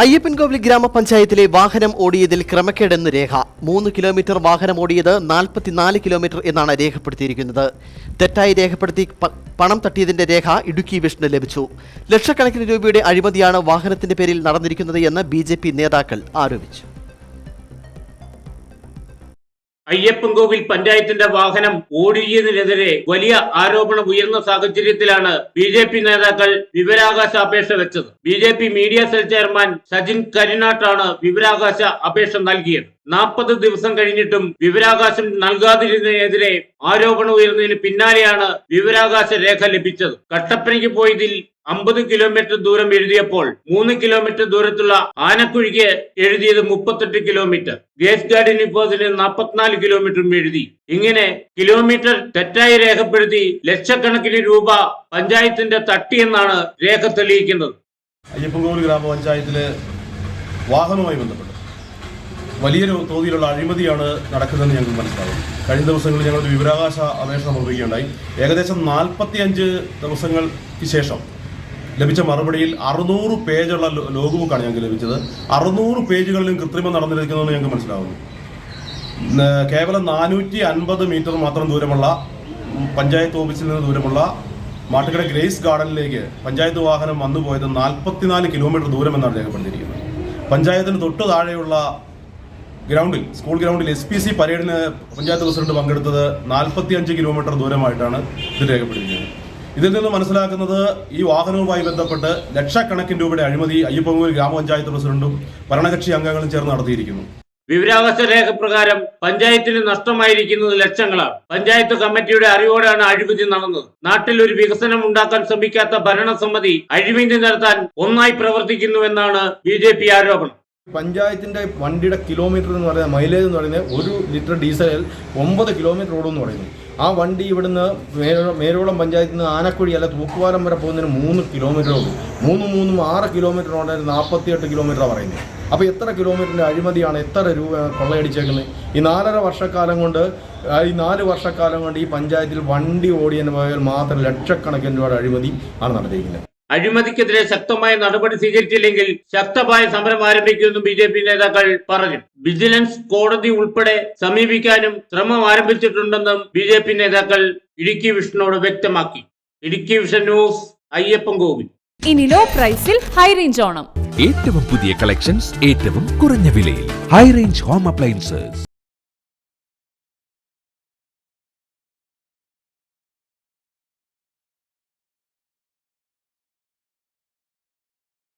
അയ്യപ്പൻകോവിൽ ഗ്രാമപഞ്ചായത്തിലെ വാഹനം ഓടിയതിൽ ക്രമക്കേടെന്ന് രേഖ. മൂന്ന് കിലോമീറ്റർ വാഹനം ഓടിയത് നാൽപ്പത്തിനാല് കിലോമീറ്റർ എന്നാണ് രേഖപ്പെടുത്തിയിരിക്കുന്നത്. തെറ്റായി രേഖപ്പെടുത്തി പണം തട്ടിയതിന്റെ രേഖ ഇടുക്കി വിഷ്ണു ലഭിച്ചു. ലക്ഷക്കണക്കിന് രൂപയുടെ അഴിമതിയാണ് വാഹനത്തിന്റെ പേരിൽ നടന്നിരിക്കുന്നത് എന്ന് ബി നേതാക്കൾ ആരോപിച്ചു. അയ്യപ്പൻകോവിൽ പഞ്ചായത്തിന്റെ വാഹനം ഓടിയതിനെതിരെ വലിയ ആരോപണം ഉയർന്ന സാഹചര്യത്തിലാണ് ബി ജെ പി നേതാക്കൾ വിവരാകാശ അപേക്ഷ വെച്ചത്. B J P media cell chairman Sajin കരിനാട്ടാണ് വിവരാകാശ അപേക്ഷ നൽകിയത്. നാൽപ്പത് ദിവസം കഴിഞ്ഞിട്ടും വിവരാകാശം നൽകാതിരുന്നതിനെതിരെ ആരോപണം ഉയർന്നതിന് പിന്നാലെയാണ് വിവരാകാശ രേഖ ലഭിച്ചത്. കട്ടപ്പനയ്ക്ക് പോയതിൽ അമ്പത് കിലോമീറ്റർ ദൂരം എഴുതിയപ്പോൾ മൂന്ന് കിലോമീറ്റർ ദൂരത്തുള്ള ആനക്കുഴിക്ക് എഴുതിയത് മുപ്പത്തെട്ട് കിലോമീറ്റർ ഗേസ് ഗാർഡിന് അതിന് നാൽപ്പത്തിനാല് കിലോമീറ്ററും എഴുതി. ഇങ്ങനെ കിലോമീറ്റർ തെറ്റായി രേഖപ്പെടുത്തി ലക്ഷക്കണക്കിന് രൂപ പഞ്ചായത്തിന്റെ തട്ടിയെന്നാണ് രേഖ തെളിയിക്കുന്നത്. അയ്യപ്പൻകോവിൽ ഗ്രാമപഞ്ചായത്തിലെ വാഹനവുമായി ബന്ധപ്പെട്ട് വലിയ തോതിലുള്ള അഴിമതിയാണ് നടക്കുന്നതെന്ന് ഞങ്ങൾക്ക് മനസ്സിലാവും കഴിഞ്ഞ ദിവസങ്ങളിൽ ഞങ്ങൾ വിവരാകാശ അപേക്ഷ സമർപ്പിക്കുകയുണ്ടായി ഏകദേശം നാൽപ്പത്തിയഞ്ച് ദിവസങ്ങൾക്ക് ശേഷം ലഭിച്ച മറുപടിയിൽ അറുന്നൂറ് പേജുള്ള ലോഗ് ബുക്കാണ് ഞങ്ങൾക്ക് ലഭിച്ചത്. അറുന്നൂറ് പേജുകളിലും കൃത്രിമം നടന്നിരിക്കുന്നതെന്ന് ഞങ്ങൾക്ക് മനസ്സിലാവുന്നു. കേവലം നാനൂറ്റി അൻപത് മീറ്റർ മാത്രം ദൂരമുള്ള പഞ്ചായത്ത് ഓഫീസിൽ നിന്ന് ദൂരമുള്ള മാട്ടുകട ഗ്രേസ് ഗാർഡനിലേക്ക് പഞ്ചായത്ത് വാഹനം വന്നു പോയത് നാൽപ്പത്തിനാല് കിലോമീറ്റർ ദൂരമെന്നാണ് രേഖപ്പെടുത്തിയിരിക്കുന്നത്. പഞ്ചായത്തിന് തൊട്ടു താഴെയുള്ള ഗ്രൗണ്ടിൽ സ്കൂൾ ഗ്രൗണ്ടിൽ എസ് പി സി പരേഡിന് പഞ്ചായത്ത് പ്രസിഡന്റ് പങ്കെടുത്തത് നാൽപ്പത്തി അഞ്ച് കിലോമീറ്റർ ദൂരമായിട്ടാണ് ഇത് രേഖപ്പെടുത്തിയിരിക്കുന്നത്. ഇതിൽ നിന്ന് മനസ്സിലാക്കുന്നത് ഈ വാഹനവുമായി ബന്ധപ്പെട്ട് ലക്ഷക്കണക്കിന് രൂപയുടെ അഴിമതി അയ്യപ്പമൂർ ഗ്രാമപഞ്ചായത്ത് പ്രസിഡന്റും ഭരണകക്ഷി അംഗങ്ങളും ചേർന്ന് നടത്തിയിരിക്കുന്നു. വിവരാവകാശ രേഖ പ്രകാരം പഞ്ചായത്തിന് നഷ്ടമായിരിക്കുന്നത് ലക്ഷങ്ങളാണ്. പഞ്ചായത്ത് കമ്മിറ്റിയുടെ അറിവോടെയാണ് അഴിമതി നടന്നത്. നാട്ടിൽ ഒരു വികസനം ഉണ്ടാക്കാൻ ശ്രമിക്കാത്ത ഭരണസമിതി അഴിമതി നടത്താൻ ഒന്നായി പ്രവർത്തിക്കുന്നുവെന്നാണ് ബി ആരോപണം. പഞ്ചായത്തിന്റെ വണ്ടിയുടെ കിലോമീറ്റർ എന്ന് പറയുന്നത് മൈലേജ് എന്ന് പറയുന്നത് ഒരു ലിറ്റർ ഡീസലിൽ ഒമ്പത് കിലോമീറ്റർ ഓടുമെന്ന് പറയുന്നു. ആ വണ്ടി ഇവിടുന്ന് മേരോളം പഞ്ചായത്തിൽ നിന്ന് ആനക്കുഴി അല്ല തൂക്കുവാരം വരെ പോകുന്നതിന് മൂന്ന് കിലോമീറ്റർ ഓടും മൂന്ന് മൂന്നും ആറ് കിലോമീറ്റർ ഓടാൻ നാൽപ്പത്തിയെട്ട് കിലോമീറ്ററാണ് പറയുന്നത് അപ്പോൾ എത്ര കിലോമീറ്ററിന്റെ അഴിമതിയാണ് എത്ര രൂപ കൊള്ളയടിച്ചേക്കുന്നത് ഈ നാലര വർഷക്കാലം കൊണ്ട് ഈ നാല് വർഷക്കാലം കൊണ്ട് ഈ പഞ്ചായത്തിൽ വണ്ടി ഓടിയെന്ന് പോയാൽ മാത്രം ലക്ഷക്കണക്കിന് രൂപയുടെ അഴിമതി ആണ് നടത്തിയിരിക്കുന്നത്. അഴിമതിക്കെതിരെ ശക്തമായ നടപടി സ്വീകരിച്ചില്ലെങ്കിൽ ശക്തമായ സമരം ആരംഭിക്കുമെന്നും ബി ജെ പി നേതാക്കൾ പറഞ്ഞു. വിജിലൻസ് കോടതി ഉൾപ്പെടെ സമീപിക്കാനും ശ്രമം ആരംഭിച്ചിട്ടുണ്ടെന്നും ബി ജെ പി നേതാക്കൾ ഇടുക്കി വിഷനോട് വ്യക്തമാക്കി. ഇടുക്കി വിഷൻ ന്യൂസ് അയ്യപ്പൻ കോവിൽ ഇനി ലോ പ്രൈസിൽ ഹൈ റേഞ്ച് ഓണം. ഏറ്റവും പുതിയ കളക്ഷൻസ് ഏറ്റവും കുറഞ്ഞ വിലയിൽ. High range home appliances